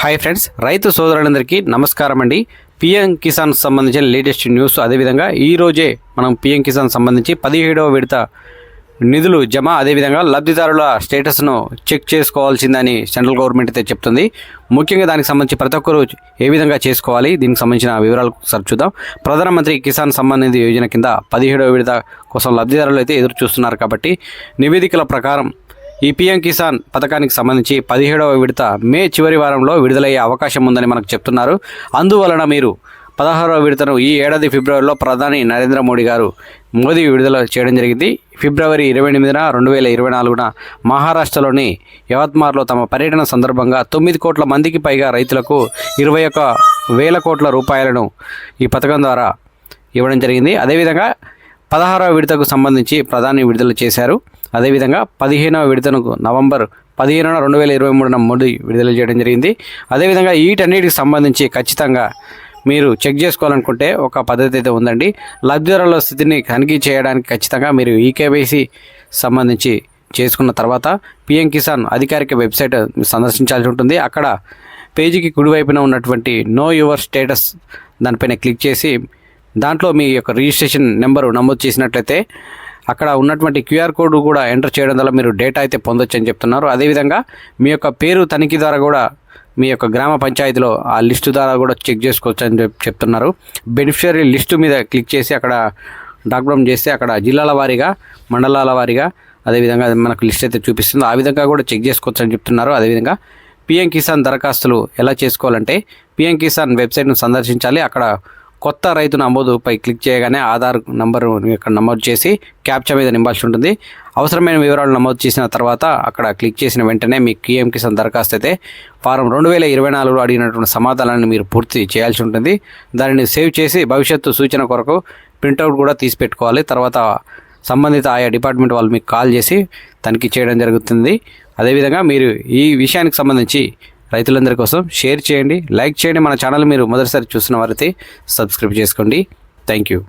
Hi friends రైతు సోదరులందరికీ నమస్కారం అండి. పిఎం కిసాన్ సంబంధించిన లేటెస్ట్ న్యూస్ అదేవిధంగా ఈ రోజే మనం పిఎం కిసాన్ సంబంధించి పదిహేడవ విడత నిధులు జమ అదేవిధంగా లబ్ధిదారుల స్టేటస్ను చెక్ చేసుకోవాల్సిందని సెంట్రల్ గవర్నమెంట్ అయితే చెప్తుంది. ముఖ్యంగా దానికి సంబంధించి ప్రతి ఒక్కరూ ఏ విధంగా చేసుకోవాలి దీనికి సంబంధించిన వివరాలు ఒకసారి చూద్దాం. ప్రధానమంత్రి కిసాన్ సమ్మాన్ నిధి యోజన కింద పదిహేడవ విడత కోసం లబ్ధిదారులు అయితే ఎదురు చూస్తున్నారు కాబట్టి నివేదికల ప్రకారం ఈ పీఎం కిసాన్ పథకానికి సంబంధించి పదిహేడవ విడత మే చివరి వారంలో విడుదలయ్యే అవకాశం ఉందని మనకు చెప్తున్నారు. అందువలన మీరు పదహారవ విడతను ఈ ఏడాది ఫిబ్రవరిలో ప్రధాని నరేంద్ర మోడీ గారు మోదీ విడుదల చేయడం జరిగింది. ఫిబ్రవరి ఇరవై ఎనిమిదిన రెండు వేల ఇరవై నాలుగున మహారాష్ట్రలోని యవత్మార్లో తమ పర్యటన సందర్భంగా తొమ్మిది కోట్ల మందికి పైగా రైతులకు ఇరవై ఒక్క వేల కోట్ల రూపాయలను ఈ పథకం ద్వారా ఇవ్వడం జరిగింది. అదేవిధంగా పదహారవ విడతకు సంబంధించి ప్రధాని విడుదల చేశారు. అదేవిధంగా పదిహేనవ విడతను నవంబర్ పదిహేనున రెండు వేల ఇరవై మూడున మోడీ విడుదల చేయడం జరిగింది. అదేవిధంగా వీటన్నిటికి సంబంధించి ఖచ్చితంగా మీరు చెక్ చేసుకోవాలనుకుంటే ఒక పద్ధతి అయితే ఉందండి. లబ్ధిదారుల స్థితిని తనిఖీ చేయడానికి ఖచ్చితంగా మీరు ఈకేవైసీ సంబంధించి చేసుకున్న తర్వాత పిఎం కిసాన్ అధికారిక వెబ్సైట్ సందర్శించాల్సి ఉంటుంది. అక్కడ పేజీకి కుడివైపున ఉన్నటువంటి నో యువర్ స్టేటస్ దానిపైన క్లిక్ చేసి దాంట్లో మీ యొక్క రిజిస్ట్రేషన్ నెంబరు నమోదు చేసినట్లయితే అక్కడ ఉన్నటువంటి క్యూఆర్ కోడ్ కూడా ఎంటర్ చేయడం వల్ల మీరు డేటా అయితే పొందొచ్చు అని చెప్తున్నారు. అదేవిధంగా మీ యొక్క పేరు తనిఖీ ద్వారా కూడా మీ యొక్క గ్రామ పంచాయతీలో ఆ లిస్టు ద్వారా కూడా చెక్ చేసుకోవచ్చు అని చెప్తున్నారు. బెనిఫిషరీ లిస్టు మీద క్లిక్ చేసి అక్కడ డాక్యుమెంట్ చేస్తే అక్కడ జిల్లాల వారీగా మండలాల వారీగా అదేవిధంగా మనకు లిస్ట్ అయితే చూపిస్తుంది. ఆ విధంగా కూడా చెక్ చేసుకోవచ్చు అని చెప్తున్నారు. అదేవిధంగా పిఎం కిసాన్ దరఖాస్తులు ఎలా చేసుకోవాలంటే పిఎం కిసాన్ వెబ్సైట్ను సందర్శించాలి. అక్కడ కొత్త రైతు నమోదుపై క్లిక్ చేయగానే ఆధార్ నంబరు ఇక్కడ నమోదు చేసి క్యాప్చా మీద నింపాల్సి ఉంటుంది అవసరమైన వివరాలు నమోదు చేసిన తర్వాత అక్కడ క్లిక్ చేసిన వెంటనే మీ పిఎం కిసాన్ దరఖాస్తు అయితే ఫారం రెండు వేల ఇరవై నాలుగులో అడిగినటువంటి సమాధానాన్ని మీరు పూర్తి చేయాల్సి ఉంటుంది దానిని సేవ్ చేసి భవిష్యత్తు సూచన కొరకు ప్రింటౌట్ కూడా తీసి పెట్టుకోవాలి తర్వాత సంబంధిత ఆయా డిపార్ట్మెంట్ వాళ్ళు మీకు కాల్ చేసి తనిఖీ చేయడం జరుగుతుంది. అదేవిధంగా మీరు ఈ విషయానికి సంబంధించి రైతులందరి కోసం షేర్ చేయండి లైక్ చేయండి. మన ఛానల్ మీరు మొదటిసారి చూసిన వారైతే సబ్స్క్రైబ్ చేసుకోండి. Thank you.